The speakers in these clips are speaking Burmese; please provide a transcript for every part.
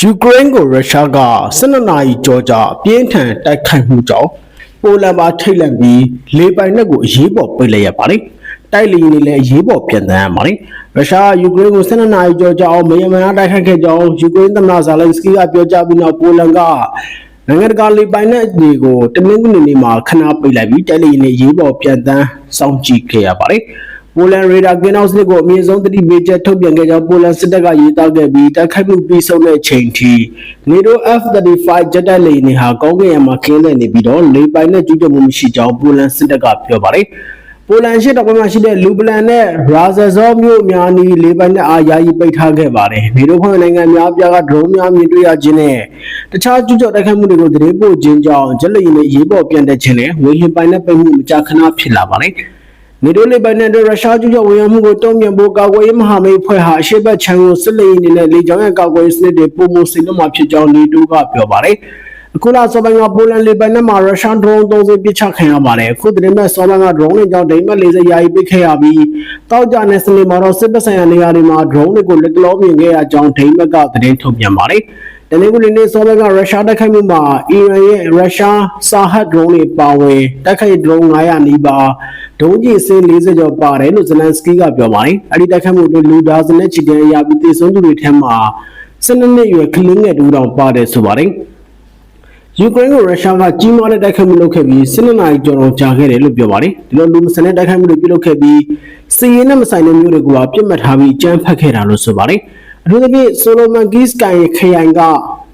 ယူကရိန်းကိုရုရှားက12နာရီကြောကြာအပြင်းထန်တိုက်ခိုက်မှုကြောင့်ပိုလန်ပါထိတ်လန့်ပြီးလေပိုင်နက်ကိုအရေးပေါ်ပိတ်လိုက်ရပါတယ်။တိုက်လီနေလည်းအရေးပေါ်ပြန်တန်းရပါတယ်။ရုရှားကယူကရိန်းကို12နာရီကြောကြာအောင်မယမနာတိုက်ခိုက်ခဲ့ကြောင်းယူကရိန်းသမ္မတဇာလန်စကီကပြောကြားပြီးနောက်ပိုလန်ကနိုင်ငံတကာလေပိုင်နက်တွေကိုတနင်္ဂနွေနေ့မှာခဏပိတ်လိုက်ပြီးတိုက်လီနေရေးပေါ်ပြန်တန်းစောင့်ကြည့်ခဲ့ရပါတယ်။ ပိုလန်ရေဒါကင်းအောက်စနစ်ကိုအမြင့်ဆုံးသတိပေးချက်ထုတ်ပြန်ခဲ့ကြောင်းပိုလန်စစ်တပ်ကရေးသားခဲ့ပြီးတိုက်ခိုက်မှုပြီးဆုံးတဲ့ချိန်ထိ NATO F-35 ဂျက်တိုက်လေယာဉ်တွေဟာကောင်းကင်ယံမှာခင်းလည်နေပြီးတော့လေပိုင်နဲ့ကျူးကျော်မှုမရှိကြောင်းပိုလန်စစ်တပ်ကပြောပါတယ်။ပိုလန်ရှိတောင်ပိုင်းမှာရှိတဲ့လူဘလန်နဲ့ရာဇဇောမြို့အများအနီးလေပိုင်နဲ့အာယာယီပိတ်ထားခဲ့ပါတယ်။နေတိုဖွဲ့နိုင်ငံများအပြားကဒရုန်းများမြင်တွေ့ရခြင်းနဲ့တခြားကျူးကျော်တိုက်ခိုက်မှုတွေကိုသတင်းပို့ခြင်းကြောင့်ဂျက်လေယာဉ်တွေရေးပေါ်ပြန်တက်ခြင်းနဲ့ဝေဟင်ပိုင်နဲ့ပိတ်မှုမကြာခဏဖြစ်လာပါတယ်။ နေတိုးလေးပိုင်နယ်တို့ရုရှားကျူးကျော်ဝင်ရောက်မှုကိုတုံ့ပြန်ဖို့ကာကွယ်ရေးမဟာမိတ်အဖွဲ့ဟာအရှေ့ဘက်ခြမ်းကိုစစ်လေယာဉ်တွေနဲ့လေကြောင်းရန်ကာကွယ်ရေးစနစ်တွေပုံမှုစီလုံးမှာဖြစ်ကြောင်းနေတိုးကပြောပါတယ်။အခုလစောပိုင်းကပိုလန်လေပိုင်နယ်မှာရုရှားဒရုန်းသုံးစင်းပစ်ချခံရပါတယ်။အခုသတင်းမဲ့စောပိုင်းကဒရုန်းတွေကြောင့်ဒိမတ်လေဆိပ်ယာယီပစ်ခဲ့ရပြီးတောက်ကြတဲ့စနေမှာတော့စစ်ပဆိုင်ရာနေရာတွေမှာဒရုန်းတွေကိုလက်တလောမြင်ခဲ့ရကြောင်းဒိမတ်ကသတင်းထုတ်ပြန်ပါတယ်။ တနင်္ဂနွေနေ့စောပိုင်းကရုရှားတိုက်ခိုက်မှုမှာအီရန်ရဲ့ရုရှားစာဟတ်ဒရုန်းတွေပါဝင်တိုက်ခိုက်ဒရုန်း900နီးပါးဒုံးကျည်စင်း40ကျော်ပါတယ်လို့ဇလန်စကီကပြောပါတယ်။အဲဒီတိုက်ခိုက်မှုအတွင်းလူဒါဇင်နဲ့ချီတဲ့အရာပြီးတည်ဆုံးသူတွေထဲမှာ12နှစ်အရွယ်ကလေးငယ်တူတောင်ပါတယ်ဆိုပါတယ်။ယူကရိန်းကိုရုရှားကကြီးမားတဲ့တိုက်ခိုက်မှုလုပ်ခဲ့ပြီး12နာရီကျော်တော့ကြာခဲ့တယ်လို့ပြောပါတယ်။ဒီလိုလူမဆန်တဲ့တိုက်ခိုက်မှုတွေပြုလုပ်ခဲ့ပြီးစီးရင်နဲ့မဆိုင်တဲ့မျိုးတွေကပြစ်မှတ်ထားပြီးကြမ်းဖက်ခဲ့တာလို့ဆိုပါတယ်။ အထူးသဖြင့်ဆိုလိုမန်ဂီစကန်ရဲ့ခရိုင်က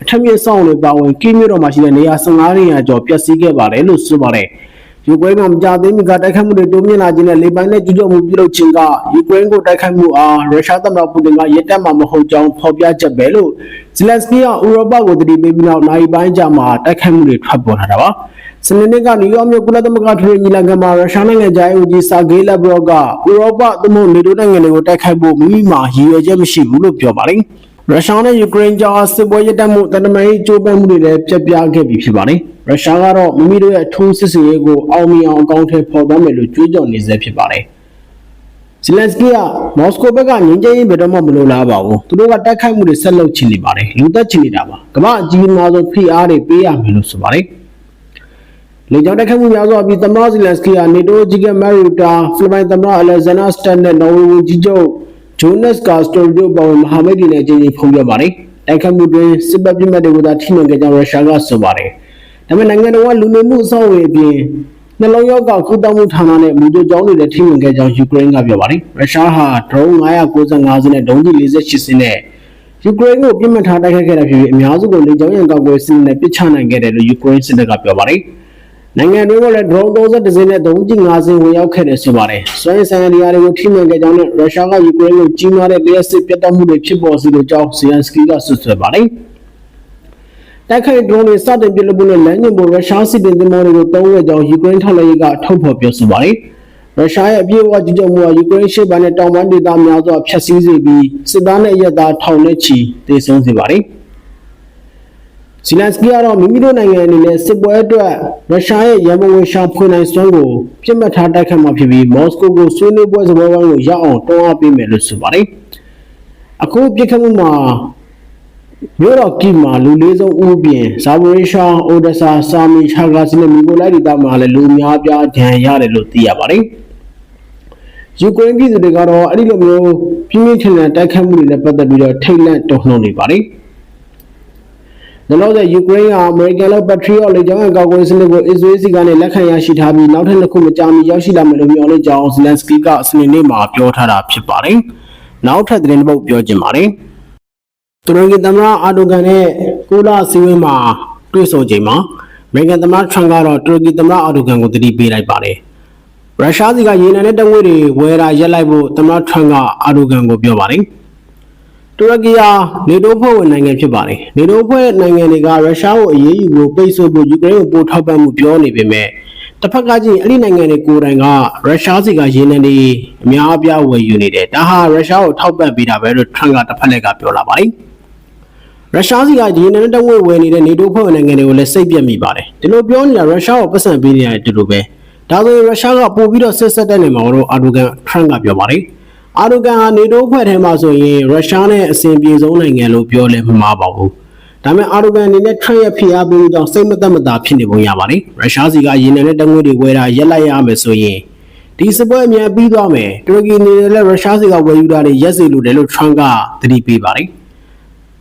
အထက်မြင့်ဆောင်တွေပါဝင်ကီးမြို့တော်မှာရှိတဲ့နေရာ15နေရာကျော်ပျက်စီးခဲ့ပါတယ်လို့ဆိုပါတယ်။ယူကရိန်းကမကြသေးမီကတိုက်ခိုက်မှုတွေတိုးမြင့်လာခြင်းနဲ့လေပိုင်နဲ့ကျူးကျော်မှုပြုလုပ်ခြင်းကယူကရိန်းကိုတိုက်ခိုက်မှုအားရုရှားသမ္မတပူတင်ကရစ်တက်မှာမဟုတ်ကြောင်းဖော်ပြချက်ပဲလို့ဇလန်စကီကဥရောပကိုတတိပေးပြီးနောက်နိုင်ပိုင်းကြာမှာတိုက်ခိုက်မှုတွေထွက်ပေါ်လာတာပါ။ စနေနေ့ကနယူးယောက်မြို့ကုလသမဂ္ဂထွေထွေညီလာခံမှာရုရှားနိုင်ငံသားအကြီးဆာဂေးလက်ဘရော့ကဥရောပသမုတ်နေတိုးနိုင်ငံတွေကိုတိုက်ခိုက်ဖို့မိမိမှာရည်ရွယ်ချက်မရှိဘူးလို့ပြောပါတယ်။ရုရှားနဲ့ယူကရိန်းကြားစစ်ပွဲရပ်တန့်မှုတန်တမာရေးကြိုးပမ်းမှုတွေလည်းပြတ်ပြားခဲ့ပြီဖြစ်ပါတယ်။ရုရှားကတော့မိမိတို့ရဲ့ထိုးစစ်ဆင်ရေးကိုအောင်မြင်အောင်အကောင့်ထဲပေါ်သွားမယ်လို့ကြွေးကြော်နေဆဲဖြစ်ပါတယ်။ဇလန်စကီကမော်စကိုဘက်ကငြင်းချမ်းရေးဘယ်တော့မှမလိုလားပါဘူး။သူတို့ကတိုက်ခိုက်မှုတွေဆက်လုပ်ချင်နေပါတယ်။လူသက်ချင်နေတာပါ။ကမ္ဘာအကြီးအမားဆုံးဖိအားတွေပေးရမယ်လို့ဆိုပါတယ်။ လေကြောင်းတိုက်ခိုက်မှုများစွာပြီးသမ္မတဇီလန်စကီဟာနေတိုးကြီးကမာရီတာဖိလစ်ပိုင်သမ္မတအလက်ဇန်နာစတန်နဲ့နော်ဝေဝန်ကြီးချုပ်ဂျိုနက်ကာစတိုရီတို့ပေါင်းမဟာမိတ်တွေနဲ့အကြိမ်ကြိမ်ဖုံးပြပါတယ်။တိုက်ခိုက်မှုတွင်စစ်ဘက်ပြစ်မှတ်တွေကိုသာထိမှန်ခဲ့ကြောင်းရုရှားကဆိုပါတယ်။ဒါပေမဲ့နိုင်ငံတော်ကလူနေမှုအဆောက်အအုံအပြင်နှလုံးရောဂါကုသမှုဌာနနဲ့မူကြိုကျောင်းတွေလည်းထိမှန်ခဲ့ကြောင်းယူကရိန်းကပြောပါတယ်။ရုရှားဟာဒရုန်း995စင်းနဲ့ဒုံးကျည်48စင်းနဲ့ယူကရိန်းကိုပြစ်မှတ်ထားတိုက်ခိုက်ခဲ့တာဖြစ်ပြီးအများစုကိုလေကြောင်းရန်ကောက်ွယ်စနစ်နဲ့ပစ်ချနိုင်ခဲ့တယ်လို့ယူကရိန်းစစ်တပ်ကပြောပါတယ်။ နိုင်ငံတွင်းကလည်း drone 30စင်းနဲ့ဒုံးကျည်5စင်းဝင်ရောက်ခဲ့တယ်ဆိုပါတယ်။စွမ်းဆိုင်ရာနေရာတွေကိုထိမှန်ခဲ့ကြောင်းနဲ့ရုရှားကယူကရိန်းကိုကြီးမားတဲ့လျှက်စစ်ပြတ်တောက်မှုတွေဖြစ်ပေါ်စေတဲ့ကြောင်းဇီယန်စကီကဆွဆွဲပါတယ်။တိုက်ခိုက် drone တွေစတင်ပြလုပ်ဖို့နဲ့လမ်းညွှန်ဖို့ရုရှားစစ်တင်သင်္ဘောတွေကိုတုံးခဲ့ကြောင်းယူကရိန်းထောက်လှမ်းရေးကထုတ်ဖော်ပြောဆိုပါတယ်။ရုရှားရဲ့အပြည့်အဝကြီးကြုံမှုဟာယူကရိန်းရှေ့ပိုင်းနဲ့တောင်ပိုင်းဒေသများစွာဖျက်ဆီးစေပြီးစစ်သားနဲ့ရဲသားထောင်နဲ့ချီသေဆုံးစေပါတယ်။ ဇီလန်စကီကတော့မိမိတို့နိုင်ငံအနေနဲ့စစ်ပွဲအတွက်ရုရှားရဲ့ရန်ပုံငွေရှာဖွေနိုင်စွမ်းကိုပြစ်မှတ်ထားတိုက်ခတ်မှာဖြစ်ပြီးမော်စကိုကိုဆွေးနွေးပွဲစပွဲဝိုင်းကိုရောက်အောင်တွန်းအားပေးမယ်လို့ဆိုပါတယ်။အခုပြစ်ခတ်မှုမှာမြို့တော်ကီမှာလူလေးဆုံးဦးပြင်ဇာဗရီရှာအိုဒဆာဆာမီချာဂါစီနဲ့မီကိုလိုက်ဒေသမှာလည်းလူများပြားဒဏ်ရတယ်လို့သိရပါတယ်။ယူကရိန်းပြည်သူတွေကတော့အဲ့ဒီလိုမျိုးပြင်းပြင်းထန်ထန်တိုက်ခတ်မှုတွေနဲ့ပတ်သက်ပြီးတော့ထိတ်လန့်တုန်လှုပ်နေပါတယ်။ နောက်တော့ယူကရိန်းကအမေရိကန်လောက် Patriot လေကြောင်းအကောက်ကွယ်စနစ်ကိုအစ္စရေးစီကနေလက်ခံရရှိထားပြီးနောက်ထပ်နှစ်ခုမကြာမီရောက်ရှိလာမယ်လို့မျှော်လင့်ကြောင်းဇလန်စကီကစနေနေ့မှာပြောထားတာဖြစ်ပါတယ်။နောက်ထပ်သတင်းတစ်ပုဒ်ပြောချင်ပါတယ်။တူရကီသမ္မတအာဒိုဂန်နဲ့ကိုလာစီဝင်းမှာတွေ့ဆုံချိန်မှာအမေရိကန်သမ္မတထရန့်ကတော့တူရကီသမ္မတအာဒိုဂန်ကိုတတိပေးလိုက်ပါတယ်။ရုရှားစီကရေနံနဲ့တငွေတွေဝယ်တာရက်လိုက်ဖို့သမ္မတထရန့်ကအာဒိုဂန်ကိုပြောပါတယ်။ တူရကီဟာနေတိုးဖွဲ့ဝင်နိုင်ငံဖြစ်ပါတယ်။နေတိုးဖွဲ့နိုင်ငံတွေကရုရှားကိုအရေးယူဖို့ပိတ်ဆို့ဖို့ယူကရိန်းကိုပို့ထောက်ပံ့မှုပြောနေပေမဲ့တစ်ဖက်ကကြည့်အဲ့ဒီနိုင်ငံတွေကိုယ်တိုင်ကရုရှားစီကရင်းနှီးနေအများအပြားဝယ်ယူနေတယ်။ဒါဟာရုရှားကိုထောက်ပံ့ပေးတာပဲလို့ထရန့်ကတစ်ဖက်လက်ကပြောလာပါတယ်။ရုရှားစီကရင်းနှီးတဲ့ဝယ်ဝယ်နေတဲ့နေတိုးဖွဲ့ဝင်နိုင်ငံတွေကိုလည်းစိတ်ပြက်မိပါတယ်။ဒီလိုပြောနေတာရုရှားကိုပတ်စံပေးနေရတယ်တူတူပဲ။ဒါဆိုရင်ရုရှားကပို့ပြီးတော့ဆက်ဆက်တဲ့နေမှာတော့အာဒိုဂန်ထရန့်ကပြောပါတယ်။ အာဒိုကန်ဟာနေတိုးဖွဲ့ထဲမှာဆိုရင်ရုရှားနဲ့အဆင်ပြေဆုံးနိုင်ငံလို့ပြောလဲမမှားပါဘူးဒါပေမဲ့အာရိုဂန်အနေနဲ့ထရန့်ရဲ့ဖိအားပေးမှုကြောင့်စိတ်မသက်မသာဖြစ်နေပုံရပါတယ်ရုရှားစီကရေနံနဲ့တငွေတွေဝယ်တာရက်လိုက်ရမယ်ဆိုရင်ဒီစပွဲအမြန်ပြီးသွားမယ်တူရကီအနေနဲ့လည်းရုရှားစီကဝယ်ယူတာတွေရက်စေလို့တယ်လို့ထရန့်ကသတိပေးပါတယ်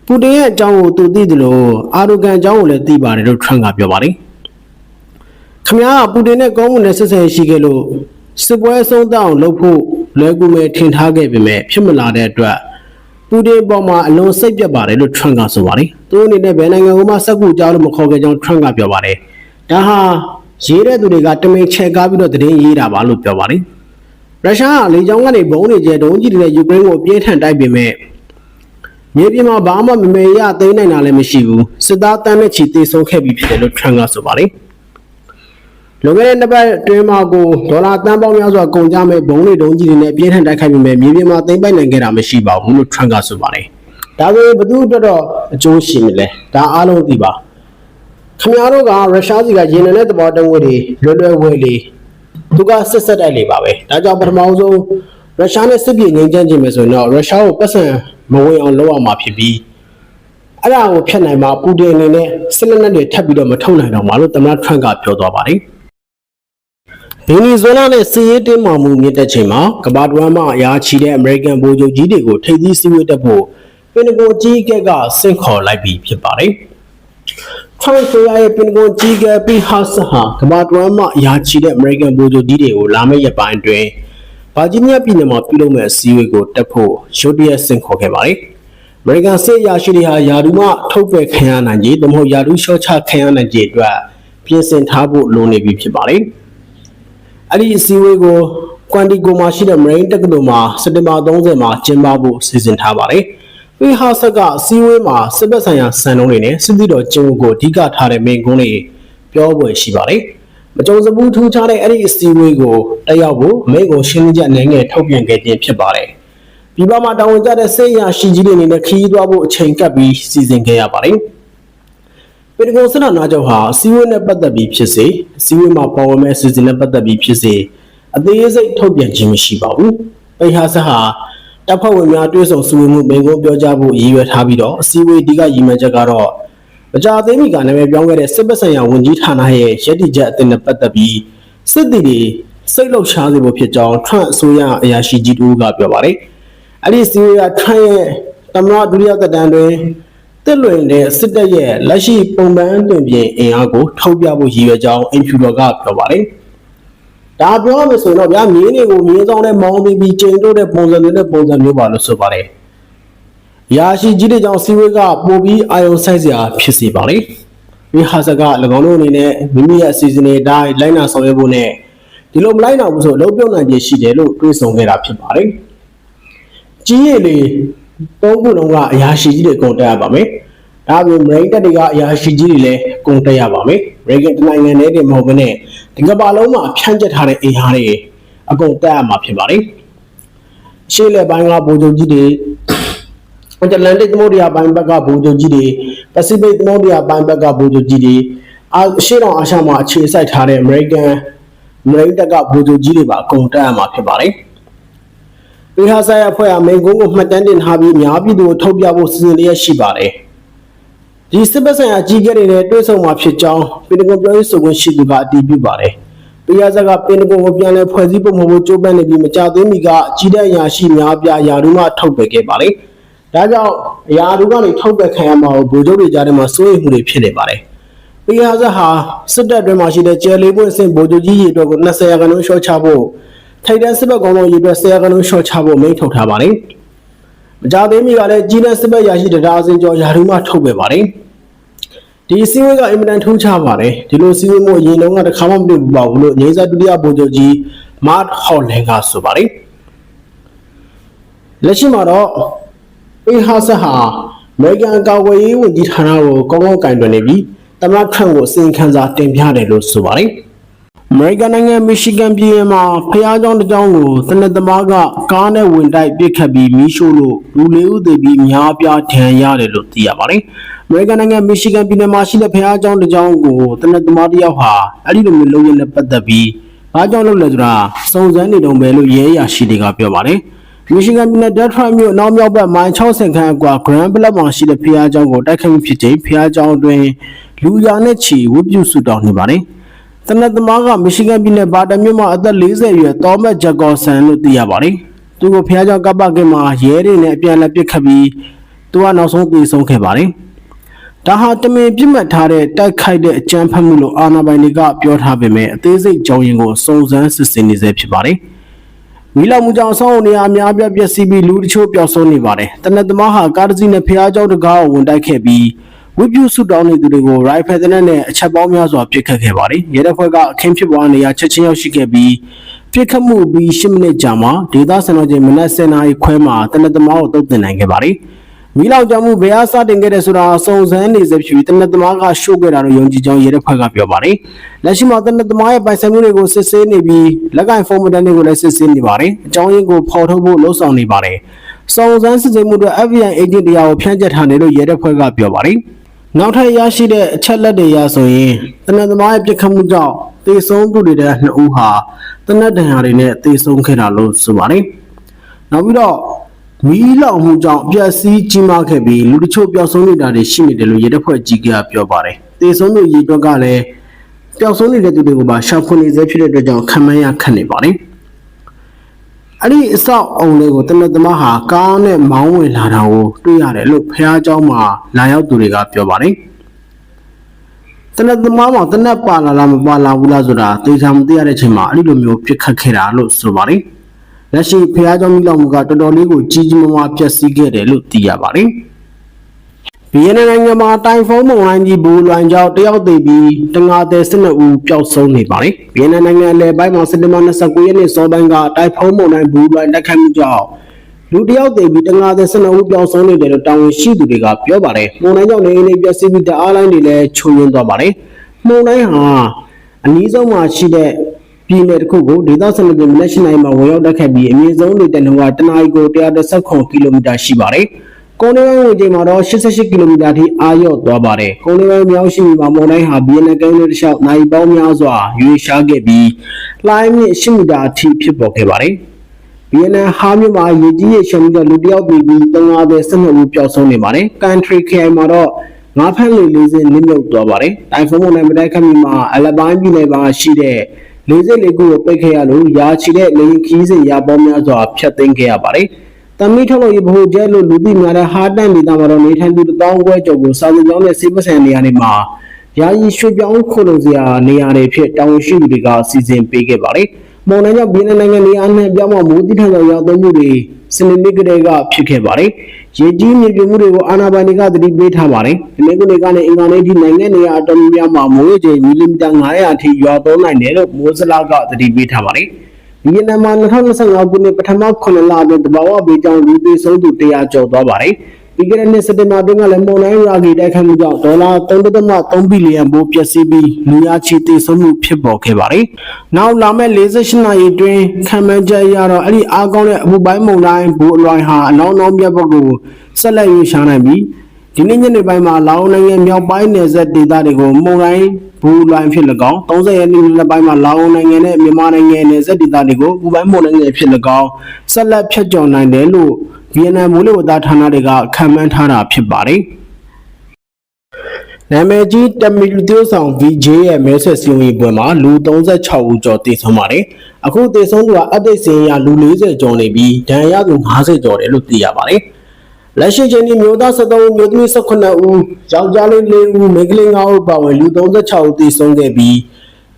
ပူတင်ရဲ့အကြောင်းကိုသူသိတယ်လို့အာရိုဂန်အကြောင်းကိုလည်းသိပါတယ်လို့ထရန့်ကပြောပါတယ်ခမများကပူတင်နဲ့ကောင်းမှုနဲ့ဆက်ဆံရှိခဲ့လို့စစ်ပွဲအဆုံးသတ်အောင်လုပ်ဖို့ လွယ်ကူမယ်ထင်ထားခဲ့ပေမဲ့ဖြစ်မလာတဲ့အတွက်ပူတင်ပေါ်မှာအလွန်စိတ်ပြတ်ပါတယ်လို့ထရန့်ကဆိုပါတယ်။သူအနေနဲ့ဘယ်နိုင်ငံကမှစက်ကူကြောက်လို့မခေါ်ခဲ့ကြောင်းထရန့်ကပြောပါတယ်။ဒါဟာရေးတဲ့သူတွေကတမင်ချဲကားပြီးတော့သတင်းရေးတာပါလို့ပြောပါတယ်။ရုရှားကလေကြောင်းကနေဘုံတွေကျဲဒုံးကြီးတွေနဲ့ယူကရိန်းကိုပြင်းထန်တိုက်ပေမဲ့မြေပြင်မှာဘာမှမမေရသိမ်းနိုင်တာလည်းမရှိဘူး။စစ်သားတန်းနဲ့ချီတေဆုံးခဲ့ပြီးဖြစ်တယ်လို့ထရန့်ကဆိုပါတယ်။ လွန်ခဲ့တဲ့နှစ်ပတ်အတွင်းမှာကိုဒေါ်လာတန်ပေါင်းများစွာကုန်ကြမဲ့ဘုံတွေတုံးကြီးတွေနဲ့ပြင်းထန်တိုက်ခိုက်ပြီးမဲ့မြေပြင်မှာသိမ်းပိုက်နိုင်ခဲ့တာမရှိပါဘူးလို့ထရန့်ကဆိုပါတယ်။ဒါဆိုရင်ဘယ်သူအတွက်တော့အကျိုးရှိမလဲ။ဒါအားလုံးသိပါ။ခင်ဗျားတို့ကရုရှားစီကရေနံနဲ့သဘောတုံးဝတွေလွယ်လွယ်ဝယ်လေသူကစစ်ဆက်တိုက်လေပါပဲ။ဒါကြောင့်ပထမဆုံးရုရှားနဲ့စစ်ပြေငြိမ်းချမ်းခြင်းမယ်ဆိုရင်တော့ရုရှားကိုပတ်စံမဝင်အောင်လုပ်အောင်မှာဖြစ်ပြီးအဲ့ဒါကိုဖျက်နိုင်မှာပူတင်အနေနဲ့စစ်လက်နက်တွေထပ်ပြီးတော့မထုတ်နိုင်တော့မှာလို့သမ္မတထရန့်ကပြောသွားပါတယ်။ ဗင်နီဇွဲလားနဲ့စီးရေးတင်းမာမှုမြင့်တက်ချိန်မှာကမ္ဘာတွမ်းမှအရာချီတဲ့အမေရိကန်ဗိုလ်ချုပ်ကြီးတွေကိုထိပ်သီးစည်းဝေးတက်ဖို့ပင်တဂွန်ကြီးကဲကဆင့်ခေါ်လိုက်ပြီးဖြစ်ပါတယ်။ထရန့်ဆိုရရဲ့ပင်တဂွန်ကြီးကဲပြီးဟာဆဟာကမ္ဘာတွမ်းမှအရာချီတဲ့အမေရိကန်ဗိုလ်ချုပ်ကြီးတွေကိုလာမယ့်ရက်ပိုင်းအတွင်းဗာဂျီးနီးယားပြည်နယ်မှာပြုလုပ်မဲ့အစည်းအဝေးကိုတက်ဖို့ရုတ်တရက်ဆင့်ခေါ်ခဲ့ပါတယ်။အမေရိကန်စစ်အရာရှိတွေဟာယာဒူမှထုတ်ပယ်ခံရနိုင်ခြေသို့မဟုတ်ယာဒူရှော့ချခံရနိုင်ခြေအတွက်ပြင်ဆင်ထားဖို့လိုနေပြီဖြစ်ပါတယ်။ အဲ့ဒီအစည်းအဝေးကိုကွမ်တီကိုမှာရှိတဲ့မရိန်းတက္ကသိုလ်မှာစက်တင်ဘာ30မှာကျင်းပဖို့စီစဉ်ထားပါတယ်။ပြီးဟာဆက်ကအစည်းအဝေးမှာစစ်ဘက်ဆိုင်ရာစံနှုန်းတွေနဲ့စစ်တီတော်ကျင်းဝတ်ကိုအဓိကထားတဲ့မိန့်ခွန်းတွေပြောပွဲရှိပါတယ်။မကြုံစဘူးထူးခြားတဲ့အဲ့ဒီအစည်းအဝေးကိုတက်ရောက်ဖို့အမိန့်ကိုရှင်းလင်းချက်အနေနဲ့ထုတ်ပြန်ခဲ့ခြင်းဖြစ်ပါတယ်။ဒီဘက်မှာတာဝန်ကျတဲ့စိတ်ရရှိကြီးတွေအနေနဲ့ခရီးသွားဖို့အချိန်ကပ်ပြီးစီစဉ်ခဲ့ရပါတယ်။ ပြည်တော်စစ်တပ်နာချုပ်ဟာအစည်းအဝေးနဲ့ပတ်သက်ပြီးဖြစ်စေအစည်းအဝေးမှာပေါ်ဝင်မဲ့စီစဉ်နဲ့ပတ်သက်ပြီးဖြစ်စေအသေးစိတ်ထုတ်ပြန်ခြင်းမရှိပါဘူး။ပိဟာဆက်ဟာတပ်ဖွဲ့ဝင်များတွဲဆုံစုဝေးမှုမိန့်ခွန်းပြောကြားဖို့ရည်ရွယ်ထားပြီးတော့အစည်းအဝေးအဓိကရည်မှန်းချက်ကတော့မကြာသေးမီကနာမည်ပြောင်းခဲ့တဲ့စစ်ပဆိုင်ရာဝန်ကြီးဌာနရဲ့ရည်တည်ချက်အသစ်နဲ့ပတ်သက်ပြီးစစ်တီတွေစိတ်လှုပ်ရှားစေဖို့ဖြစ်ကြောင်းထရန့်အစိုးရအရာရှိကြီးတို့ကပြောပါတယ်။အဲ့ဒီစီးရီးယားထရန့်ရဲ့တမန်ဒုတိယသက်တမ်းတွင် တစ်လွင်တဲ့စစ်တပ်ရဲ့လက်ရှိပုံပန်းတွင်ပြင်အင်အားကိုထုတ်ပြဖို့ရည်ရွယ်ကြောင်းအင်ဖြူတော်ကပြောပါတယ်။ဒါပြောရမယ်ဆိုရင်တော့ဗျာမြင်းတွေကိုမြင်းဆောင်နဲ့မောင်းပြီးပြီးချိန်တို့တဲ့ပုံစံတွေနဲ့ပုံစံမျိုးပါလို့ဆိုပါတယ်။ရာရှိကြီးတွေကြောင့်စီဝေးကပိုပြီးအာယုံဆိုင်စရာဖြစ်စေပါလေ။ဝိဟာဆက၎င်းတို့အနေနဲ့မိမိရဲ့အစီအစဉ်တွေအတိုင်းလိုက်နာဆောင်ရွက်ဖို့နဲ့ဒီလိုမလိုက်နိုင်ဘူးဆိုအလုပ်ပြုတ်နိုင်ခြေရှိတယ်လို့တွေးဆောင်ခဲ့တာဖြစ်ပါတယ်။ကြီးရည်လေ သုံးခုလုံးကအရာရှိကြီးတွေကုန်တက်ရပါမယ်။ဒါပြင်မရိန်တက်တွေကအရာရှိကြီးတွေလည်းကုန်တက်ရပါမယ်။ရေဂင်တနိုင်ငံနဲ့တည်းမဟုတ်ဘဲနဲ့ဒီကမ္ဘာလုံးမှာဖြန့်ကျက်ထားတဲ့အိမ်ဟာတွေအကုန်တက်ရမှာဖြစ်ပါတယ်။ရှေ့လက်ပိုင်းကဗိုလ်ချုပ်ကြီးတွေအတ္တလန်တစ်သမုဒ္ဒရာပိုင်းဘက်ကဗိုလ်ချုပ်ကြီးတွေပစိဖိတ်သမုဒ္ဒရာပိုင်းဘက်ကဗိုလ်ချုပ်ကြီးတွေအာရှေ့တောင်အာရှမှာအခြေစိုက်ထားတဲ့ American မရိန်တက်ကဗိုလ်ချုပ်ကြီးတွေပါအကုန်တက်ရမှာဖြစ်ပါတယ်။ ပြည်ဟာဆိုင်အဖွဲ့အမိန်ကုန်းကိုမှတ်တမ်းတင်ထားပြီးအများပြည်သူကိုထုတ်ပြဖို့စီစဉ်လျက်ရှိပါတယ်။ဒီစစ်ပတ်ဆိုင်ရာအကြီးအကဲတွေနဲ့တွေ့ဆုံမှာဖြစ်ကြောင်းပြည်တော်ပြောရေးဆိုခွင့်ရှိသူကအတည်ပြုပါတယ်။ပြည်ဟာဆက်ကပြည်တော်ကိုပြန်လည်ဖွဲ့စည်းပုံမဖို့ကြိုးပမ်းနေပြီးမကြသေးမီကအကြီးတဲ့အရာရှိများပြားယာရုမှထုတ်ပယ်ခဲ့ပါတယ်။ဒါကြောင့်အရာလူကနေထုတ်ပယ်ခံရမှာကိုဗိုလ်ချုပ်တွေကြားထဲမှာစိုးရိမ်မှုတွေဖြစ်နေပါတယ်။ပြည်ဟာဆက်ဟာစစ်တပ်အတွင်းမှာရှိတဲ့ကျယ်လေးပွင့်အဆင့်ဗိုလ်ချုပ်ကြီးရေအတွက်ကို20ရာခိုင်နှုန်းလျှော့ချဖို့ ထိုက်တန်းစစ်ဘက်ကောင်တော်ရေအတွက်ဆရာကလုံးရှော့ချဖို့မိန့်ထုတ်ထားပါတယ်။မကြသေးမီကလည်းကြီးတဲ့စစ်ဘက်ရာရှိတရားအစင်ကျော်ယာရုမှထုတ်ပဲပါတယ်။ဒီစီဝေးကအင်မတန်ထူးခြားပါတယ်။ဒီလိုစီဝေးမှုအရင်တုန်းကတစ်ခါမှမတွေ့ဘူးပါဘူးလို့ငိမ့်စာဒုတိယဗိုလ်ချုပ်ကြီးမတ်ဟော်လန်ကဆိုပါတယ်။လက်ရှိမှာတော့အေဟာဆဟာအမေရိကန်ကာကွယ်ရေးဝန်ကြီးဌာနကိုကောင်းကောင်းကင်တွင်နေပြီးတမန်ထရန့်ကိုအစီရင်ခံစာတင်ပြတယ်လို့ဆိုပါတယ်။ အမေရိကန်နိုင်ငံမီရှီဂန်ပြည်နယ်မှာဖျားကြောင်တစ်ကြောင်ကိုစနစ်သမားကကားနဲ့ဝင်တိုက်ပစ်ခတ်ပြီးမီးရှို့လို့လူလေးဦးသေပြီးအများအပြားဒဏ်ရာရတယ်လို့သိရပါတယ်။အမေရိကန်နိုင်ငံမီရှီဂန်ပြည်နယ်မှာရှိတဲ့ဖျားကြောင်တစ်ကြောင်ကိုစနစ်သမားတစ်ယောက်ဟာအဲ့ဒီလိုမျိုးလုပ်ရတဲ့ပတ်သက်ပြီးဘာကြောင့်လုပ်လဲဆိုတာစုံစမ်းနေတုံပဲလို့ရဲအရာရှိတွေကပြောပါတယ်။မီရှီဂန်ပြည်နယ်ဒက်ထရိုက်မြို့အနောက်မြောက်ဘက်မိုင်60ခန်းအကွာ Grand Bluff မှာရှိတဲ့ဖျားကြောင်ကိုတိုက်ခိုက်မှုဖြစ်ချိန်ဖျားကြောင်အတွင်းလူရာနဲ့ချီဝတ်ပြုဆုတောင်းနေပါတယ်။ တနက်သမားကမီရှီဂန်ပြည်နယ်ဘာတမြို့မှာအသက်40ရွယ်တောမတ်ဂျက်ကော်ဆန်လို့သိရပါတယ်။သူကိုဖျားကြောင်ကပ်ပကင်မှာရဲတွေနဲ့အပြန်အလှန်ပစ်ခတ်ပြီးသူကနောက်ဆုံးပြေဆုံးခဲ့ပါတယ်။ဒါဟာတမင်ပြစ်မှတ်ထားတဲ့တိုက်ခိုက်တဲ့အကြမ်းဖက်မှုလို့အာဏာပိုင်တွေကပြောထားပေမဲ့အသေးစိတ်ကြောင်းရင်းကိုစုံစမ်းစစ်ဆေးနေဆဲဖြစ်ပါတယ်။မီလောက်မှုကြောင့်ဆောင်းနေရအများပြပျက်စီးပြီးလူတချို့ပျောက်ဆုံးနေပါတယ်။တနက်သမားဟာကားတစ်စီးနဲ့ဖျားကြောက်တကားကိုဝင်တိုက်ခဲ့ပြီး ဝိပုစုတောင်းနေသူတွေကို rifle တနက်နဲ့အချက်ပေါင်းများစွာပစ်ခတ်ခဲ့ပါတယ်။ရဲတပ်ဖွဲ့ကအခင်းဖြစ်ပွားနေရာချက်ချင်းရောက်ရှိခဲ့ပြီးပစ်ခတ်မှုပြီး10မိနစ်ကြာမှဒေသစံတော်ချိန်မနက်10:00နာရီခွဲမှာတနက်သမားကိုတုံ့ပြန်နိုင်ခဲ့ပါတယ်။မီးလောင်ကြောင်မှုဘယ်အားစတင်ခဲ့တဲ့ဆိုတာစုံစမ်းနေစေဖြစ်ပြီးတနက်သမားကရှို့ခဲ့တာလို့ယုံကြည်ကြောင်းရဲတပ်ဖွဲ့ကပြောပါတယ်။လက်ရှိမှာတနက်သမားရဲ့ပိုင်ဆိုင်မှုတွေကိုစစ်ဆေးနေပြီးလက်ကင်ဖုန်းမတန်းတွေကိုလည်းစစ်ဆေးနေပါတယ်။အကြောင်းရင်းကိုဖော်ထုတ်ဖို့လှုံ့ဆော်နေပါတယ်။စုံစမ်းစစ်ဆေးမှုတွေ FBI agent တရားကိုဖြန့်ကျက်ထားတယ်လို့ရဲတပ်ဖွဲ့ကပြောပါတယ်။ နောက်ထပ်ရရှိတဲ့အချက်လက်တွေအရဆိုရင်တနက်သမားရဲ့ပြစ်ခတ်မှုကြောင့်တေဆုံးသူတွေတဲ့နှစ်ဦးဟာတနက်ဒဏ်ရာတွေနဲ့တေဆုံးခဲ့တာလို့ဆိုပါတယ်။နောက်ပြီးတော့မီးလောင်မှုကြောင့်ပျက်စီးကြီးမားခဲ့ပြီးလူတချို့ပျောက်ဆုံးနေတာတွေရှိနေတယ်လို့ရဲတပ်ဖွဲ့ကြီးကပြောပါတယ်။တေဆုံးသူရေအတွက်ကလည်းပျောက်ဆုံးနေတဲ့သူတွေကိုပါရှာဖွေနေစေဖြစ်တဲ့အတွက်ကြောင့်ခံမရခတ်နေပါတယ်။ အဲ့ဒီအဆောက်အုံလေးကိုတနက်သမားဟာကားနဲ့မောင်းဝင်လာတာကိုတွေ့ရတယ်လို့ဖះเจ้าမှာလာရောက်သူတွေကပြောပါတယ်။တနက်သမားမှာတနက်ပါလာလားမပါလာဘူးလားဆိုတာသိချာမသိရတဲ့အချိန်မှာအဲ့ဒီလိုမျိုးပြစ်ခတ်ခဲ့တာလို့ဆိုပါတယ်။လက်ရှိဖះเจ้าမိလောက်မှုကတော်တော်လေးကိုကြီးကြီးမားမားပျက်စီးခဲ့တယ်လို့သိရပါတယ်။ ဗီယက်နမ်နိုင်ငံမှာတိုင်ဖုန်းမုန်တိုင်းကြီးဘူလွန်ကြောင့်တယောက်သေပြီးတငါသည်12ဦးပျောက်ဆုံးနေပါတယ်။ဗီယက်နမ်နိုင်ငံအလယ်ပိုင်းမှာစက်တင်ဘာ29ရက်နေ့စောပိုင်းကတိုင်ဖုန်းမုန်တိုင်းဘူလွန်တိုက်ခတ်မှုကြောင့်လူတယောက်သေပြီးတငါသည်12ဦးပျောက်ဆုံးနေတယ်လို့တာဝန်ရှိသူတွေကပြောပါတယ်။မုန်တိုင်းကြောင့်နေအိမ်တွေပျက်စီးပြီးတအားလိုင်းတွေလည်းချိုးယွင်းသွားပါတယ်။မုန်တိုင်းဟာအနည်းဆုံးမှာရှိတဲ့ပြည်နယ်တစ်ခုကိုဒေသစံတော်ချိန်မနက်၈နာရီမှာဝင်ရောက်တက်ခတ်ပြီးအမြင့်ဆုံးလေတက်နှုန်းကတနာရီကို119ကီလိုမီတာရှိပါတယ်။ ကုန်းလေးဝိုင်းဝင်ချိန်မှာတော့88ကီလိုမီတာထိအားလျော့သွားပါတယ်။ကုန်းလေးဝိုင်းမြောက်ရှိမှာမွန်တိုင်းဟာဘီယန်နယ်ကမ်းလေးတစ်လျှောက်နိုင်ပေါင်းများစွာရွေးရှားခဲ့ပြီးလှိုင်းမြင့်8မီတာအထိဖြစ်ပေါ်ခဲ့ပါတယ်။ဘီယန်နယ်ဟာမြို့မှာရေကြီးရေရှမ်းပြီးတော့လူတစ်ယောက်ပြီးပြီး350 12ဦးပျောက်ဆုံးနေပါတယ်။ Country KI မှာတော့ငါးဖက်လေလေးစင်းနစ်မြုပ်သွားပါတယ်။တိုင်ဖုန်းမုန်တိုင်းမတိုက်ခတ်မီမှာအလပိုင်းပြည်နယ်မှာရှိတဲ့လေးစိတ်လေးခုကိုပိတ်ခဲ့ရလို့ရာချီတဲ့လေရင်ခီးစဉ်ရပေါင်းများစွာဖျက်သိမ်းခဲ့ရပါတယ်။ တမီထုတ်လို့ရဗဟိုကျဲလို့လူသိများတဲ့ဟာတန်ဒေတာမှာတော့နေထိုင်သူတစ်တောင်းခွဲကျော်ကိုစာသင်ကျောင်းနဲ့စေပစံနေရာတွေမှာယာယီရွှေပြောင်းခိုလုံစရာနေရာတွေဖြစ်တောင်းရှိသူတွေကစီစဉ်ပေးခဲ့ပါတယ်။မွန်နိုင်ငံဗီယက်နမ်နိုင်ငံနေရာနဲ့ပြောင်းမှမိုးတိထန်ကြောင့်ရောက်သုံးမှုတွေစနေနေ့ကတည်းကဖြစ်ခဲ့ပါတယ်။ရေကြီးမြေပြိုမှုတွေကိုအာဏာပိုင်တွေကသတိပေးထားပါတယ်။ဒီနေ့ကနေကနေအင်္ဂါနေ့ထိနိုင်ငံနေရာအတော်များများမှာမိုးရေချိန်မီလီမီတာ900အထိရွာသွန်းနိုင်တယ်လို့မိုးစလာကသတိပေးထားပါတယ်။ ဗီယက်နမ်မှာ2025ခုနှစ်ပထမ9လအတွင်းတဘာဝဘေးကြောင့်လူသေဆုံးသူ100ကျော်သွားပါတယ်။ပြီးခဲ့တဲ့နှစ်စက်တင်ဘာအတွင်းကလည်းမွန်တိုင်းရာဂီတိုက်ခတ်မှုကြောင့်ဒေါ်လာ3.3ဘီလီယံဘိုးပျက်စီးပြီးလူရချီသေဆုံးမှုဖြစ်ပေါ်ခဲ့ပါတယ်။နောက်လာမယ့်48နာရီအတွင်းခံမှန်းချက်အရတော့အဲ့ဒီအားကောင်းတဲ့အပူပိုင်းမုန်တိုင်းဘိုးအလွိုင်းဟာအနောက်နောက်မြတ်ဘက်ကိုဆက်လက်ရွေ့ရှားနိုင်ပြီး ဒီနေ့ညနေပိုင်းမှာလာအိုနိုင်ငံမြောက်ပိုင်းနယ်စပ်ဒေသတွေကိုမုန်တိုင်းဘူလွိုင်းဖြစ်၎င်း30ရက်နေ့နေ့ပိုင်းမှာလာအိုနိုင်ငံနဲ့မြန်မာနိုင်ငံနယ်စပ်ဒေသတွေကိုပူပိုင်းမုန်တိုင်းငယ်ဖြစ်၎င်းဆက်လက်ဖြတ်ကျော်နိုင်တယ်လို့ဗီယက်နမ်မိုးလေဝသဌာနတွေကခန့်မှန်းထားတာဖြစ်ပါတယ်။နာမည်ကြီးတမီလူ tiêu ဆောင် VJ ရဲ့မဲဆွယ်စည်းဝေးပွဲမှာလူ36ဦးကျော်တည်ဆုံးပါတယ်။အခုတည်ဆုံးသူကအသက်စင်ရလူ40ကျော်နေပြီးဒဏ်ရာရသူ50ကျော်တယ်လို့သိရပါတယ်။ လက်ရှိချိန်ဒီမျိုးသား73ဦးမျိုးသမီး18ဦးယောက်ျားလေး4ဦးမိန်းကလေး5ဦးပါဝင်လူ36ဦးတည်ဆုံးခဲ့ပြီး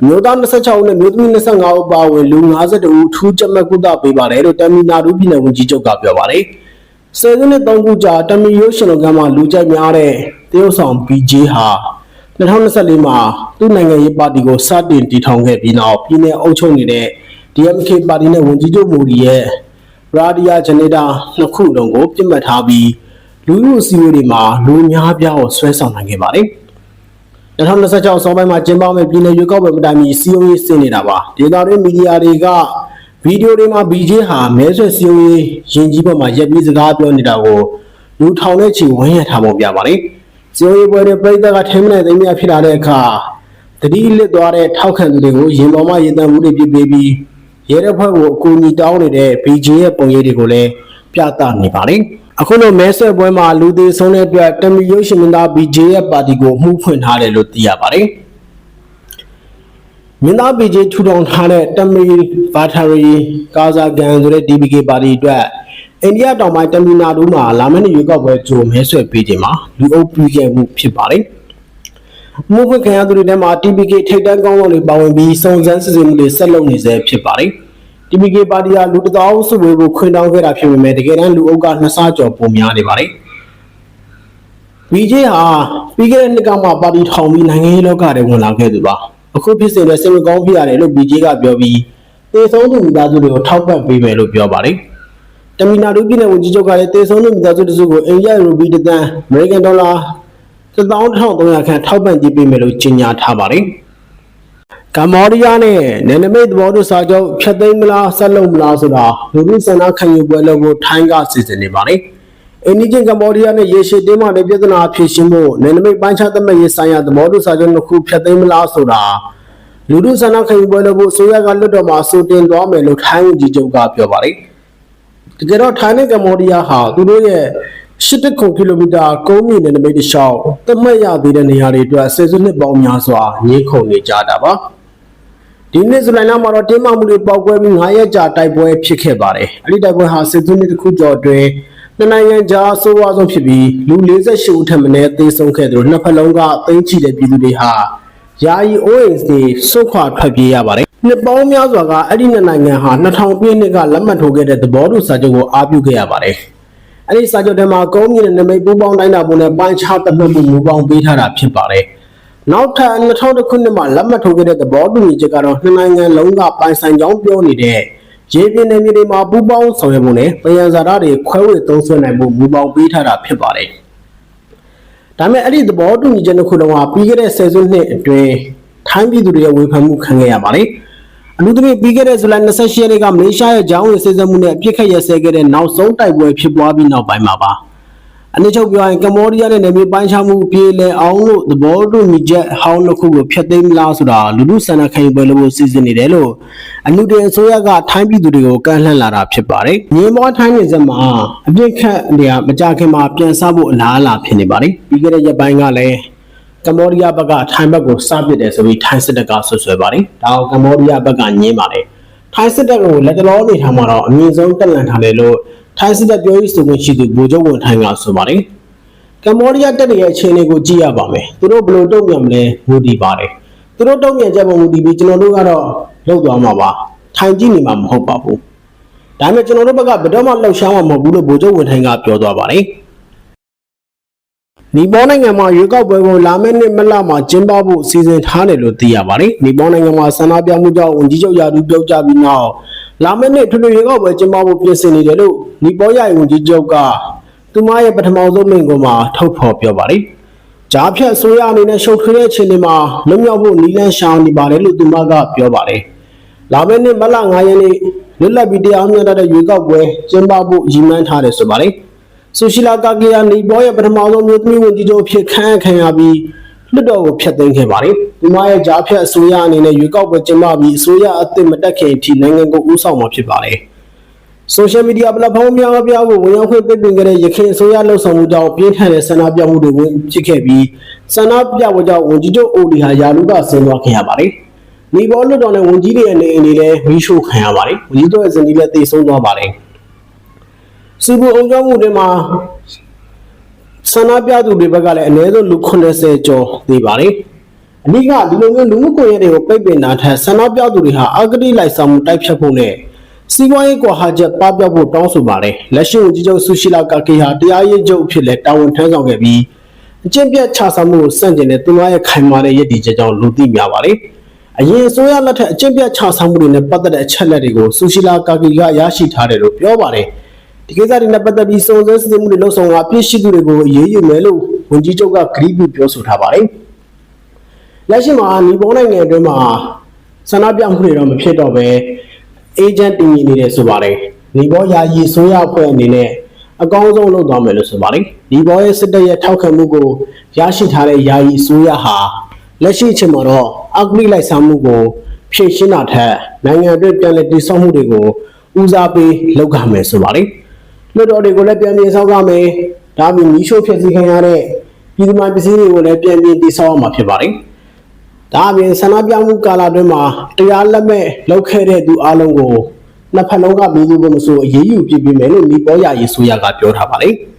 မျိုးသား26ဦးနဲ့မျိုးသမီး25ဦးပါဝင်လူ52ဦးထူးကြက်မှတ်ကုသပေးပါတယ်လို့တမီနာဒူပြည်နယ်ဝန်ကြီးချုပ်ကပြောပါတယ်။ဆယ်စုနှစ်3ခုကြာတမီရိုးရှင်တော်ကမ်းမှာလူကြိုက်များတဲ့တရုတ်ဆောင် BJ ဟာ2024မှာသူ့နိုင်ငံရေးပါတီကိုစတင်တည်ထောင်ခဲ့ပြီးနောက်ပြည်내အုပ်ချုပ်နေတဲ့ DMK ပါတီနဲ့ဝန်ကြီးချုပ်မိုဒီရဲ့ ရာဒီယာဂျနေတာနှစ်ခုလုံးကိုပြစ်မှတ်ထားပြီးလူမှုအစည်းအဝေးတွေမှာလူအများပြားကိုဆွဲဆောင်နိုင်ခဲ့ပါတယ်။2026ဆောင်းပိုင်းမှာကျင်းပမယ့်ပြည်내ရွေးကောက်ပွဲမတိုင်မီစီယုံရေးဆင်နေတာပါ။ဒေတာရင်းမီဒီယာတွေကဗီဒီယိုတွေမှာ BJ ဟာမဲဆွယ်စီယုံရေးရင်ကြီးပေါ်မှာရက်ပြီးစကားပြောနေတာကိုလူထောင်နဲ့ချီဝန်းရထားပုံပြပါတယ်။စီယုံရေးပွဲတွေပြည်သက်ကထိမ့်မနိုင်သိမ်းမြဖြစ်လာတဲ့အခါတတိလစ်သွားတဲ့ထောက်ခံသူတွေကိုရင်ပေါ်မှာရေတံမှုတွေပြစ်ပေးပြီး ရဲတပ်ဖွဲ့ကိုအကူအညီတောင်းနေတဲ့ BJ ရဲ့ပုံရိပ်တွေကိုလည်းပြသနေပါတယ်အခုလိုမဲဆွယ်ပွဲမှာလူသေးဆုံးတဲ့အတွက်တမီရုပ်ရှင်မင်းသား BJ ရဲ့ပါတီကိုမှုဖွင့်ထားတယ်လို့သိရပါတယ်မင်းသား BJ ထူထောင်ထားတဲ့တမီဘာထာရီကာဇာဂန်ဆိုတဲ့ DBK ပါတီအတွက်အိန္ဒိယတောင်ပိုင်းတမီနာဒူမှာလာမယ့်နေ့ရွေးကောက်ပွဲကြိုမဲဆွယ်ပေးခြင်းမှာလူအုပ်ပြီးခဲ့မှုဖြစ်ပါတယ် မှုဖွင့်ခံရသူတွေထဲမှာ TPK ထိပ်တန်းကောင်းဆောင်တွေပါဝင်ပြီးစုံစမ်းစစ်ဆေးမှုတွေဆက်လုပ်နေဆဲဖြစ်ပါတယ်။ TPK ပါတီဟာလူတစ်သောင်းစုဝေးကိုခွင့်တောင်းခဲ့တာဖြစ်ပေမဲ့တကယ်တမ်းလူအုပ်ကနှစ်ဆကျော်ပိုများနေပါတယ်။ BJ ဟာပြီးခဲ့တဲ့နှစ်ကမှပါတီထောင်ပြီးနိုင်ငံရေးလောကထဲဝင်လာခဲ့သူပါ။အခုဖြစ်စဉ်နဲ့စိတ်မကောင်းဖြစ်ရတယ်လို့ BJ ကပြောပြီးတေဆုံးသူမိသားစုတွေကိုထောက်ပံ့ပေးမယ်လို့ပြောပါတယ်။တမီနာဒူပြည်နယ်ဝန်ကြီးချုပ်ကလည်းတေဆုံးသူမိသားစုတစုကိုအိန္ဒိယရူပီတသန်းအမေရိကန်ဒေါ်လာ 11300ခန့်ထောက်ပံ့ကြေးပေးမယ်လို့ကြေညာထားပါတယ်။ကမ္ဘောဒီးယားနဲ့နယ်နိမိတ်သဘောတူစာချုပ်ဖျက်သိမ်းမလားဆက်လုပ်မလားဆိုတာလူမှုစံနာခံယူပွဲလုပ်ဖို့ထိုင်းကစီစဉ်နေပါတယ်။အိန္ဒိယကမ္ဘောဒီးယားနဲ့ရေရှည်တင်းမာတဲ့ပြဿနာဖြေရှင်းဖို့နယ်နိမိတ်ပိုင်းခြားသတ်မှတ်ရေးဆိုင်ရာသဘောတူစာချုပ်တစ်ခုဖျက်သိမ်းမလားဆိုတာလူမှုစံနာခံယူပွဲလုပ်ဖို့ဆိုရကလွတ်တော်မှာဆိုတင်သွားမယ်လို့ထိုင်းဝန်ကြီးချုပ်ကပြောပါတယ်။တကယ်တော့ထိုင်းနဲ့ကမ္ဘောဒီးယားဟာသူတို့ရဲ့ 80ကီလိုမီတာကုန်းမြင့်တဲ့နမိတ်တစ်လျှောက်သတ်မှတ်ရသေးတဲ့နေရာတွေအတွက်ဆယ်စုနှစ်ပေါင်းများစွာငြိခုန်နေကြတာပါဒီနေ့ဇူလိုင်လမှာတော့တင်းမာမှုတွေပေါက်ကွဲပြီး9ရက်ကြာတိုက်ပွဲဖြစ်ခဲ့ပါတယ်အဲ့ဒီတိုက်ပွဲဟာဆယ်စုနှစ်တစ်ခုကျော်အတွင်းနှစ်နိုင်ငံကြားဆိုးဝါးဆုံးဖြစ်ပြီးလူ48ဦးထက်မနည်းသေဆုံးခဲ့တယ်လို့နှစ်ဖက်လုံးကသိမ်းချတဲ့ပြည်သူတွေဟာယာယီ OAS တွေစုခွာထွက်ပြေးရပါတယ်နှစ်ပေါင်းများစွာကအဲ့ဒီနှစ်နိုင်ငံဟာ2000ပြည့်နှစ်ကလက်မှတ်ထိုးခဲ့တဲ့သဘောတူစာချုပ်ကိုအားပြုခဲ့ရပါတယ်။ အဲ့ဒီစာချုပ်ထဲမှာကုန်းမြင့်တဲ့နမိတ်ပူးပေါင်းတိုင်းတာပုံနဲ့ပိုင်းခြားသတ်မှတ်မှုမူပေါင်းပေးထားတာဖြစ်ပါတယ်။နောက်ထပ်2000ခုနှစ်မှာလက်မှတ်ထိုးခဲ့တဲ့သဘောတူညီချက်ကတော့နှစ်နိုင်ငံလုံးကပိုင်ဆိုင်ကြောင်းပြောနေတဲ့ရေပြင်နယ်မြေတွေမှာပူးပေါင်းဆောင်ရွက်မှုနဲ့တရားစာရတွေခွဲဝေသုံးစွဲနိုင်မှုမူပေါင်းပေးထားတာဖြစ်ပါတယ်။ဒါပေမဲ့အဲ့ဒီသဘောတူညီချက်တစ်ခုလုံးကပြီးခဲ့တဲ့ဆယ်စုနှစ်အတွင်းထိုင်းပြည်သူတွေရဲ့ဝေဖန်မှုခံခဲ့ရပါတယ်။ အလူသမီးပြီးခဲ့တဲ့ဇူလိုင်28ရက်နေ့ကမလေးရှားရဲ့ဂျောင်းဝင်စစ်ဆေးမှုနဲ့အပြစ်ခတ်ရစဲခဲ့တဲ့နောက်ဆုံးတိုက်ပွဲဖြစ်ပွားပြီးနောက်ပိုင်းမှာပါအနည်းချုပ်ပြောရင်ကမ္ဘောဒီးယားနဲ့နယ်မြေပိုင်းခြားမှုပြေလည်အောင်လို့သဘောတူညီချက်ဟောင်းတစ်ခုကိုဖျက်သိမ်းမလားဆိုတာလူလူဆန္ဒခံယူပွဲလို့စီစဉ်နေတယ်လို့အလူတင်အစိုးရကထိုင်းပြည်သူတွေကိုကန့်လှန့်လာတာဖြစ်ပါတယ်။မြေမောထိုင်းနေစမှာအပြစ်ခတ်နေရမကြခင်မှာပြန်ဆဖို့အလားအလာဖြစ်နေပါတယ်။ပြီးခဲ့တဲ့ရက်ပိုင်းကလည်း ကမ္ဘောဒီးယားဘက်ကထိုင်းဘက်ကိုစပစ်တယ်ဆိုပြီးထိုင်းစစ်တပ်ကဆွဆွဲပါတယ်။ဒါကိုကမ္ဘောဒီးယားဘက်ကညင်းပါတယ်။ထိုင်းစစ်တပ်ကိုလက်တလောနေထားမှာတော့အမြင့်ဆုံးတက်လန့်ထားတယ်လို့ထိုင်းစစ်တပ်ပြောရေးဆိုခွင့်ရှိသူဗိုလ်ချုပ်ဝန်ထိုင်းကဆိုပါတယ်။ကမ္ဘောဒီးယားတပ်ရဲ့အခြေအနေကိုကြည့်ရပါမယ်။သူတို့ဘယ်လိုတုံ့ပြန်မလဲမူတည်ပါတယ်။သူတို့တုံ့ပြန်ချက်ပုံမူတည်ပြီးကျွန်တော်တို့ကတော့လောက်သွားမှာပါ။ထိုင်ကြည့်နေမှာမဟုတ်ပါဘူး။ဒါပေမဲ့ကျွန်တော်တို့ဘက်ကဘယ်တော့မှလှုပ်ရှားမှာမဟုတ်ဘူးလို့ဗိုလ်ချုပ်ဝန်ထိုင်းကပြောသွားပါတယ်။ နီပေါနိုင်ငံမှာရွေးကောက်ပွဲကိုလာမယ့်နှစ်မလမှာကျင်းပဖို့စီစဉ်ထားတယ်လို့သိရပါတယ်။နီပေါနိုင်ငံမှာဆန္ဒပြမှုကြောင့်ဝန်ကြီးချုပ်ရာထူးပြောက်ကြပြီးနောက်လာမယ့်နှစ်ထွေထွေရွေးကောက်ပွဲကျင်းပဖို့ပြင်ဆင်နေတယ်လို့နီပေါရဲ့ဝန်ကြီးချုပ်ကသူမရဲ့ပထမဆုံးမိန့်ခွန်းမှာထုတ်ဖော်ပြောပါတယ်။ကြားဖြတ်ဆိုရအနေနဲ့ရှုပ်ထွေးတဲ့အခြေအနေမှာလွတ်မြောက်ဖို့နီလန်းရှောင်နေပါတယ်လို့သူမကပြောပါတယ်။လာမယ့်နှစ်မလ9ရက်နေ့လွတ်လပ်ပြီးတရားမျှတတဲ့ရွေးကောက်ပွဲကျင်းပဖို့ရည်မှန်းထားတယ်ဆိုပါတယ်။ ဆိုရှီလာကာကီယာနီဘောရဲ့ပထမဆုံးမျိုးသမီးဝန်ကြီးချုပ်ဖြစ်ခန့်ခံရပြီးလွတ်တော်ကိုဖျက်သိမ်းခဲ့ပါတယ်။ဒီမရဲ့ကြားဖြတ်အစိုးရအနေနဲ့ရွေးကောက်ပွဲကျင်းပပြီးအစိုးရအသစ်မတက်ခင်အထိနိုင်ငံကိုဦးဆောင်မှာဖြစ်ပါတယ်။ social media platform များအပြားကိုဝင်ရောက်ခွင့်ပိတ်ပင်ခဲ့တဲ့ရခိုင်အစိုးရလှုပ်ဆောင်မှုကြောင့်ပြင်းထန်တဲ့ဆန္ဒပြမှုတွေဝင်ဖြစ်ခဲ့ပြီးဆန္ဒပြပွဲကြောင့်ဝန်ကြီးချုပ်အိုလီဟာယာလူကဆင်းသွားခဲ့ရပါတယ်။နီဘောလွတ်တော်နဲ့ဝန်ကြီးတွေအနေနဲ့လည်းမီးရှို့ခံရပါတယ်။ဝန်ကြီးတို့ရဲ့ဇနီးလည်းတိတ်ဆုံးသွားပါတယ်။ စီပူအောင်ကြောင်းမှုတွေမှာဆန္ဒပြသူတွေဘက်ကလည်းအနည်းဆုံးလူ80ကျော်သေးပါတယ်။အဓိကဒီလိုမျိုးလူမှုကွန်ရက်တွေကိုပိတ်ပင်တာထက်ဆန္ဒပြသူတွေဟာအဂတိလိုက်ဆောင်မှုတိုက်ဖြတ်ဖို့နဲ့စီးပွားရေးကွာဟာချက်ပပျောက်ဖို့တောင်းဆိုပါတယ်။လက်ရှိဝန်ကြီးချုပ်ဆူရှီလာကာကေဟာတရားရေးချုပ်အဖြစ်လဲတာဝန်ထမ်းဆောင်ခဲ့ပြီးအကျင့်ပြတ်ချဆောင်မှုကိုစန့်ကျင်တဲ့သူမရဲ့ခိုင်မာတဲ့ရည်တည်ချက်ကြောင့်လူသိများပါတယ်။အရင်အစိုးရလက်ထက်အကျင့်ပြတ်ချဆောင်မှုတွေနဲ့ပတ်သက်တဲ့အချက်လက်တွေကိုဆူရှီလာကာကီကရရှိထားတယ်လို့ပြောပါတယ်။ ဒီကိစ္စတွေနဲ့ပတ်သက်ပြီးစုံစမ်းစစ်ဆေးမှုတွေလုပ်ဆောင်တာပြည့်ရှိသူတွေကိုအရေးယူမယ်လို့ဝန်ကြီးချုပ်ကဂရီးပြုပြောဆိုထားပါတယ်။လက်ရှိမှာနီပေါနိုင်ငံအတွင်းမှာဆန္ဒပြမှုတွေတော့မဖြစ်တော့ပဲအေဂျင့်တင်နေတယ်ဆိုပါတယ်။နီပေါယာယီဆိုရအဖွဲ့အနေနဲ့အကောင်းဆုံးလုပ်သွားမယ်လို့ဆိုပါတယ်။ဒီဘောရဲ့စစ်တပ်ရဲ့ထောက်ခံမှုကိုရရှိထားတဲ့ယာယီအစိုးရဟာလက်ရှိအချိန်မှာတော့အဂရိလိုက်ဆောင်မှုကိုဖြည့်ရှင်းတာထက်နိုင်ငံအတွက်ပြန်လည်တည်ဆောက်မှုတွေကိုဦးစားပေးလုပ်ရမယ်ဆိုပါလေ လွှတ်တော်တွေကိုလည်းပြန်ပြင်ဆောက်ရမယ်ဒါမှမဟုတ်မီးရှို့ဖျက်ဆီးခံရတဲ့ပြည်သူ့ပစ္စည်းတွေကိုလည်းပြန်ပြင်တည်ဆောက်ရမှာဖြစ်ပါတယ်ဒါအပြင်ဆန္ဒပြမှုကာလအတွင်းမှာတရားလက်မဲ့လုပ်ခဲ့တဲ့သူအလုံးကိုနှစ်ဖက်လုံးကပြည်သူ့ဘုံမဆိုအရေးယူပြစ်ပေးမယ်လို့နီပေါ်ရရေးဆိုရကပြောထားပါလေ။